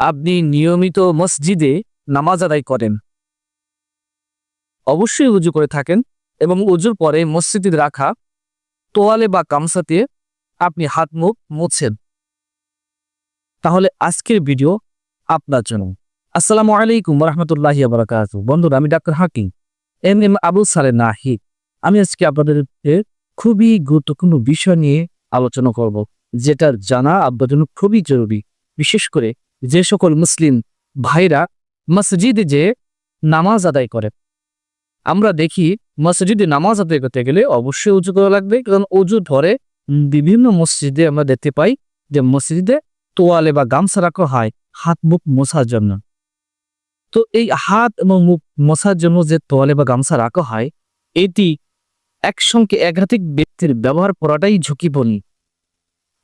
আপনি নিয়মিত মসজিদে নামাজ আদায় করেন। অবশ্যই উজু করে থাকেন এবং উজুর পরে মসজিদে রাখা তোয়ালে বা গামছাতে আপনি হাত মুখ মুছছেন তাহলে আজকের ভিডিও আপনার জন্য। আসসালামু আলাইকুম রহমতুল্লাহি বারাকাতু বন্ধুরা, আমি doctor Hakim, M M Abul Saleh নাহি। আমি আজকে আপনাদের খুবই গুরুত্বপূর্ণ বিষয় নিয়ে আলোচনা করব, যেটা জানা আপনার জন্য খুবই জরুরি। বিশেষ করে যে সকল মুসলিম ভাইরা মসজিদে যে নামাজ আদায় করে, আমরা দেখি মসজিদে নামাজ আদায় করতে গেলে অবশ্যই উজু করা লাগবে, কারণ উজু ধরে বিভিন্ন মসজিদে আমরা দেখতে পাই যে মসজিদে তোয়ালে বা গামছা রাখা হয়, হাত মুখ মোছার জন্য। তো এই হাত এবং মুখ মোছার জন্য যে তোয়ালে বা গামছা রাখা হয়, এটি একসঙ্গে একাধিক ব্যক্তির ব্যবহার করাটাই ঝুঁকিপূর্ণ।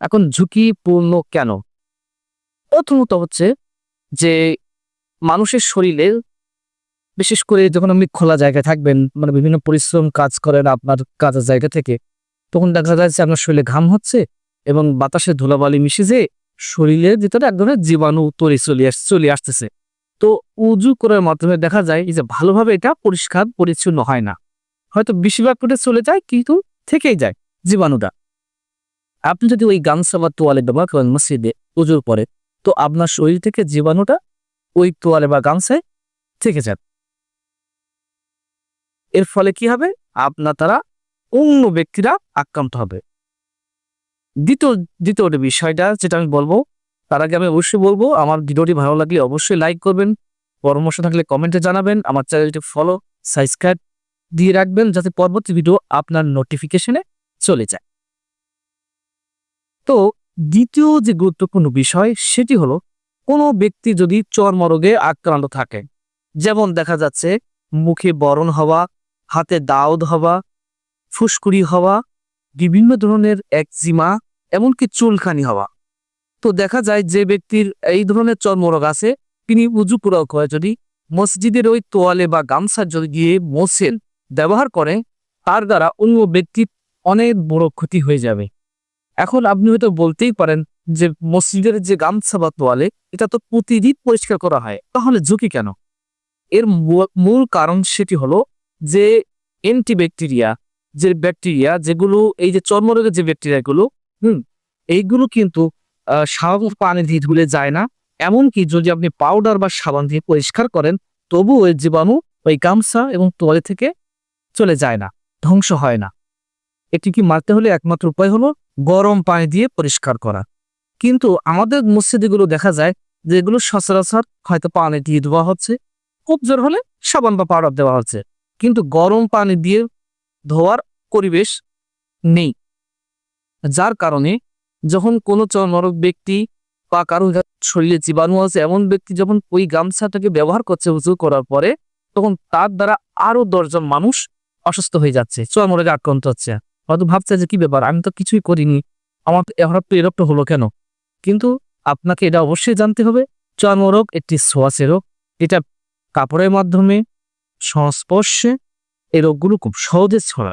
এখন ঝুঁকিপূর্ণ কেন? প্রথমত হচ্ছে যে মানুষের শরীরে বিশেষ করে যখন আপনি খোলা জায়গায় থাকবেন মানে বিভিন্ন পরিশ্রম কাজ করেন আপনার কাজের জায়গা থেকে, তখন দেখা যাচ্ছে আপনার শরীরে ঘাম হচ্ছে এবং বাতাসে ধুলাবালি মিশে যে শরীরের ভিতরে এক ধরনের জীবাণু তৈরি চলে চলে আসতেছে। তো উজু করার মাধ্যমে দেখা যায় যে ভালোভাবে এটা পরিষ্কার পরিচ্ছন্ন হয় না। হয়তো বেশিরভাগ করে চলে যায় কিন্তু থেকেই যায় জীবাণুটা। আপনি যদি ওই গামছা বা তোয়ালে ব্যবহার করেন মসজিদে উজুর পরে তো আপনার শরীর থেকে জীবাণুটা ওই তোয়ালে বা গামছায় থেকে যাবে। এর ফলে কি হবে? আপনার তারা অন্য ব্যক্তিরা আক্রান্ত হবে। দ্বিতীয় দ্বিতীয় বিষয়টা যেটা আমি বলব, তার আগে আমি অবশ্যই বলব, আমার ভিডিওটি ভালো লাগলে অবশ্যই লাইক করবেন, পরামর্শ থাকলে কমেন্টে জানাবেন, আমার চ্যানেলটি ফলো, সাবস্ক্রাইব দিয়ে রাখবেন, যাতে পরবর্তী ভিডিও আপনার নোটিফিকেশনে চলে যায়। তো দ্বিতীয় যে গুরুত্বপূর্ণ বিষয় সেটি হলো, কোনো ব্যক্তি যদি চর্মরোগে আক্রান্ত থাকে, যেমন দেখা যাচ্ছে মুখে বরণ হওয়া, হাতে দাউদ হওয়া, ফুসকুড়ি হওয়া, বিভিন্ন ধরনের একজিমা, এমনকি চুলখানি হওয়া। তো দেখা যায় যে ব্যক্তির এই ধরনের চর্মরোগ আছে, তিনি উজু পুরাও করে যদি মসজিদের ওই তোয়ালে বা গামছা যদি গিয়ে মোছেন ব্যবহার করে তার দ্বারা অন্য ব্যক্তির অনেক বড় ক্ষতি হয়ে যাবে। এখন আপনি হয়তো বলতেই পারেন যে মসজিদের যে গামছা বা তোয়ালে, এটা তো প্রতিদিন পরিষ্কার করা হয়। তাহলে ঝুঁকি কেন? এর মূল কারণ সেটি হলো যে অ্যান্টিব্যাকটেরিয়া, যে ব্যাকটেরিয়া, যেগুলো এই যে চর্মরোগের যে ব্যাকটেরিয়াগুলো, হুম, এইগুলো কিন্তু স্বাভাবিক পানি দিয়ে ধুলে যায় না। এমনকি যদি আপনি পাউডার বা সাবান দিয়ে পরিষ্কার করেন তবু ওই জীবাণু ওই গামছা এবং তোয়ালে থেকে চলে যায় না, ধ্বংস হয় না। এটি কি মারতে হলে একমাত্র উপায় হলো গরম পানি দিয়ে পরিষ্কার করা। কিন্তু আমাদের মসজিদগুলো দেখা যায় যে এগুলো সচরাচর হয়তো পানি দিয়ে ধোয়া হচ্ছে, খুব জোর হলে সাবান বা পাউডার দেওয়া হচ্ছে। কিন্তু গরম পানি দিয়ে ধোয়ার পরিবেশ নেই। যার কারণে যখন কোনো চর্মরোগ ব্যক্তি বা কারও শরীরে জীবাণু আছে, এমন ব্যক্তি যখন ওই গামছাটাকে ব্যবহার করছে উজু করার পরে, তখন তার দ্বারা আরও দশজন মানুষ অসুস্থ হয়ে যাচ্ছে, চর্মরোগে আক্রান্ত হচ্ছে। হয়তো ভাবছে যে কি ব্যাপার? আমি তো কিছুই করিনি। আমার হঠাৎ তো এরকম হলো কেন? কিন্তু আপনাকে এটা অবশ্যই জানতে হবে, চর্মরোগ একটি সোয়াসের রোগ। এটা কাপড়ের মাধ্যমে, সংস্পর্শে এই রোগগুলো খুব সহজে ছড়া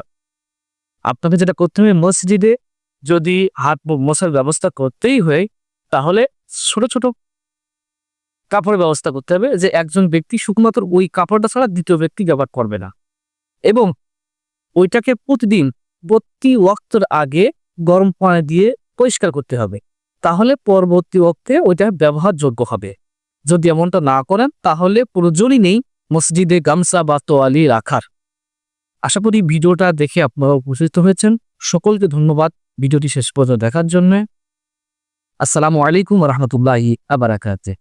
আপনাকে যেটা করতে হবে, মসজিদে যদি হাত মশার ব্যবস্থা করতেই হয়, তাহলে ছোট ছোট কাপড়ের ব্যবস্থা করতে হবে যে একজন ব্যক্তি শুধুমাত্র ওই কাপড়টা ছাড়া দ্বিতীয় ব্যক্তি ব্যবহার করবে না। এবং ওইটাকে প্রতিদিন প্রতি ওয়াক্তর আগে গরম পানি দিয়ে পরিষ্কার করতে হবে। তাহলে পরবর্তী ওক্তে ওইটা ব্যবহারযোগ্য হবে। যদি এমনটা না করেন, তাহলে প্রয়োজনই নেই মসজিদে গামছা বা তোয়ালি রাখার। আশা করি ভিডিওটা দেখে আপনারা উপস্থিত হয়েছেন। সকলকে ধন্যবাদ ভিডিওটি শেষ পর্যন্ত দেখার জন্য। আসসালামু আলাইকুম রহমতুল্লাহি আবরাকাতে